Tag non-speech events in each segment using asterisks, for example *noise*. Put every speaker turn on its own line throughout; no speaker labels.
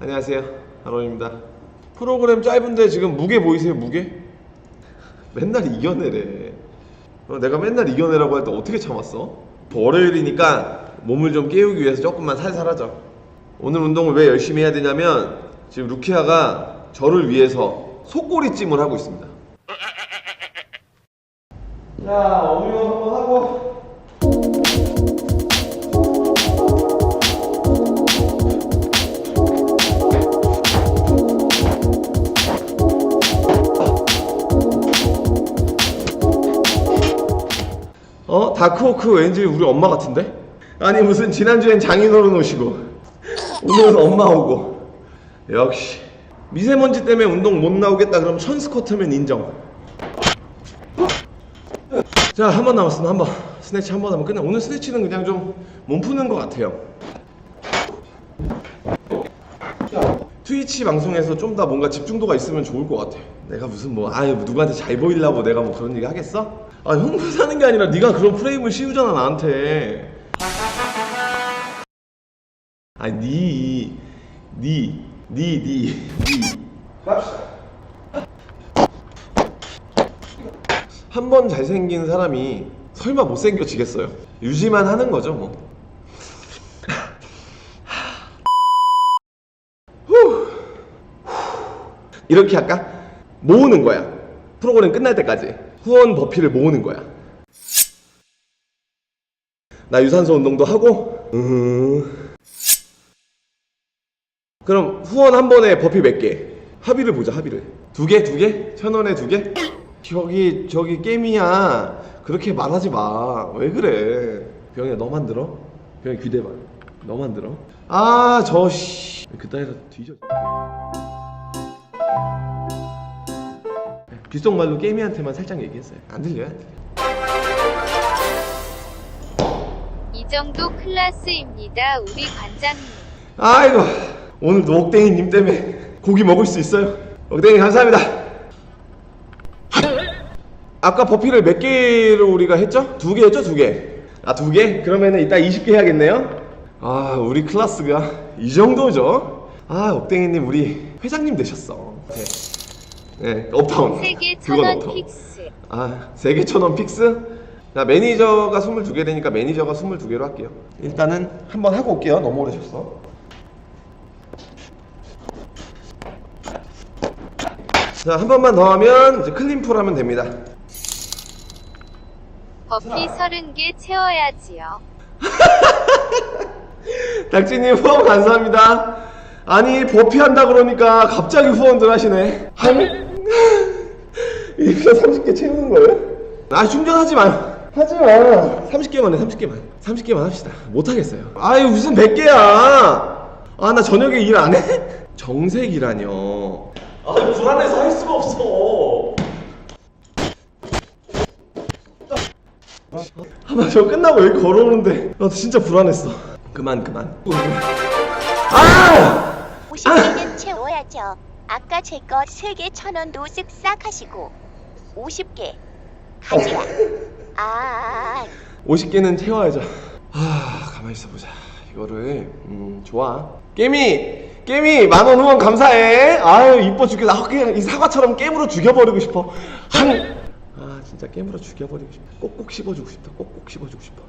안녕하세요. 아론입니다. 프로그램 짧은데 지금 무게 보이세요 무게? 맨날 이겨내래. 어, 내가 맨날 이겨내라고 할 때 어떻게 참았어? 월요일이니까 몸을 좀 깨우기 위해서 조금만 살살 하죠 오늘 운동을 왜 열심히 해야 되냐면 지금 루키아가 저를 위해서 속꼬리찜을 하고 있습니다 자 어미원 한번 하고 어? 다크호크 왠지 우리 엄마 같은데? 아니 무슨 지난주엔 장인어른 오시고 오늘은 엄마 오고 역시 미세먼지 때문에 운동 못 나오겠다 그럼 션스쿼트면 인정 자 한 번 남았습니다 한 번 스네치 한 번 하면 끝나 오늘 스네치는 그냥 좀 몸 푸는 것 같아요 트위치 방송에서 좀 더 뭔가 집중도가 있으면 좋을 것 같아. 내가 무슨 뭐 아유 누구한테 잘 보이려고 내가 뭐 그런 얘기 하겠어? 아 형부 사는 게 아니라 네가 그런 프레임을 씌우잖아 나한테. 아니 니 니 니 니 니. 갑시다. 한 번 잘생긴 사람이 설마 못생겨지겠어요? 유지만 하는 거죠 뭐. 이렇게 할까? 모으는 거야. 프로그램 끝날 때까지. 후원 버피를 모으는 거야. 나 유산소 운동도 하고, 음. 그럼 후원 한 번에 버피 몇 개? 합의를 보자, 합의를. 두 개, 두 개? 천 원에 두 개? 저기, 저기, 게임이야. 그렇게 말하지 마. 왜 그래? 병이야, 너만 들어? 병이 귀대봐. 너만 들어? 아, 저, 씨. 그따위로 뒤져. 귓속말로 게임이한테만 살짝 얘기했어요. 안 들려요? 안 들려.
이 정도 클래스입니다, 우리 관장님.
아이고 오늘도 옥땡이님 때문에 고기 먹을 수 있어요. 옥땡이 감사합니다. 아까 버피를 몇 개로 우리가 했죠? 두 개 했죠? 두 개. 아 두 개? 그러면은 이따 20개 해야겠네요. 아 우리 클래스가 이 정도죠? 아 옥땡이님 우리 회장님 되셨어. 네. 네, 업타운.
세계
그건
천원
업타운.
픽스.
아, 세개 천원 픽스? 자, 매니저가 22개 되니까 매니저가 22개로 할게요. 일단은 한번 하고 올게요. 너무 오래 셨어. 자, 한 번만 더 하면 이제 클린풀 하면 됩니다.
버피 30개 채워야지요. *laughs*
닥치님 후원 감사합니다. 아니, 버피 한다 그러니까 갑자기 후원들 하시네. 한, *laughs* 이거 30개 채우는 거예요? 아, 충전하지 마. 하지 마. 30개만 해, 30개만. 30개만 합시다. 못 하겠어요. 아유, 무슨 100개야. 아, 나 저녁에 일 안 해? *laughs* 정색이라뇨. 아, 불안해서 할 수가 없어. 나 저 끝나고 여기 걸어오는데 나 진짜 불안했어. 그만 그만. 아!
50개는 채워야죠. 아까 제거 3개 천 원도 쓱싹 하시고 50개 가지야. 아,
50개는 채워야죠. 아, 가만히 있어 보자. 이거를 음, 좋아. 깨미, 깨미 만원 후원 감사해. 아유 이뻐 죽겠다. 아, 그냥 이 사과처럼 깨물어 죽여버리고 싶어. 한. 아 진짜 깨물어 죽여버리고 싶다. 꼭꼭 씹어주고 싶다. 꼭꼭 씹어주고 싶어. *laughs*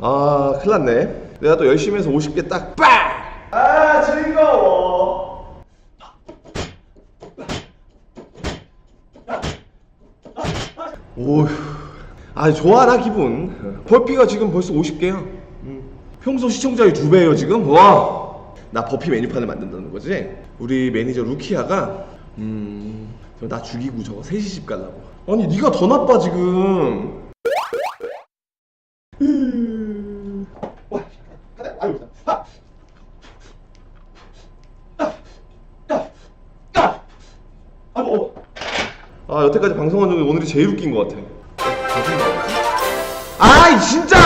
아, 큰일 났네. 내가 또 열심히 해서 50개 딱, 빡! 아, 즐거워. 오휴. 아, 좋아, 나 기분. 버피가 지금 벌써 50개야. 평소 시청자의 두 배예요, 지금. 와. 나 버피 메뉴판을 만든다는 거지? 우리 매니저 루키아가, 음, 저나 죽이고 저거 셋이 집 가려고. 아니, 네가 더 나빠, 지금. 와, 가자. 아유, 하. 아, 여태까지 방송한 중에 오늘이 제일 웃긴 것 같아. 아이, 진짜!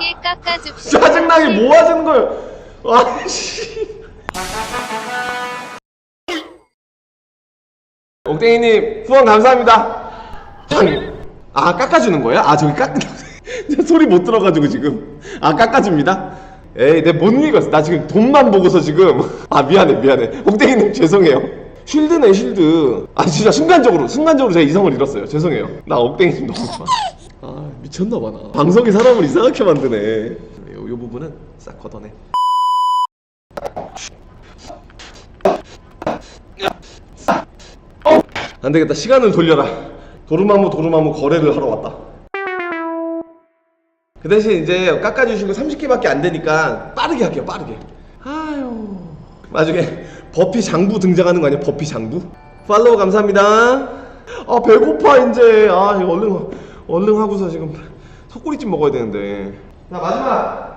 20개 깎아줍시다.
짜증나게 뭐 하자는 걸. 아씨. 옥땡이님 후원 감사합니다. 탕. 아 깎아주는 거야? 아 저기 깎 *laughs* 소리 못 들어가지고 지금 아 깎아줍니다. 에이 내 못 읽었어. 나 지금 돈만 보고서 지금 아 미안해 미안해. 옥땡이님 죄송해요. 쉴드네 쉴드. 아 진짜 순간적으로 순간적으로 제가 이성을 잃었어요. 죄송해요. 나 옥땡이님 너무 좋아. 아 미쳤나봐 나. 방송이 사람을 이상하게 만드네. 요, 요 부분은 싹 걷어내. 안 되겠다. 시간을 돌려라. 도루마무 도루마무 거래를 하러 왔다. 그 대신 이제 깎아주시고 30개밖에 안 되니까 빠르게 할게요. 빠르게. 아유. 나중에 버피 장부 등장하는 거 아니야? 버피 장부? 팔로우 감사합니다. 아 배고파 이제. 아 이거 얼른 얼른 하고서 지금 속꼬리찜 먹어야 되는데. 자 마지막.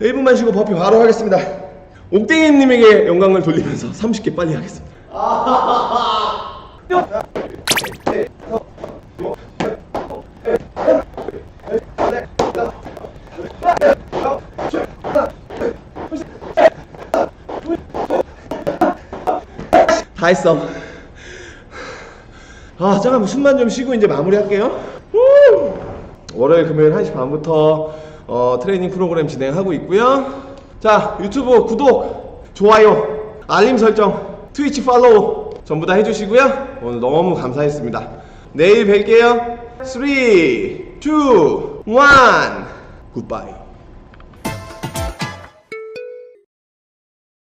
1분만 쉬고 버피 바로 하겠습니다. 옥땡이님에게 영광을 돌리면서 30개 빨리 하겠습니다. 다 했어. 아, 잠깐만 숨만 좀 쉬고 이제 마무리할게요. 후! 월요일, 금요일 1시 반부터 어, 트레이닝 프로그램 진행하고 있고요. 자, 유튜브 구독, 좋아요, 알림 설정, 트위치 팔로우 전부 다 해주시고요. 오늘 너무 감사했습니다. 내일 뵐게요. 3, 2, 1, 굿바이.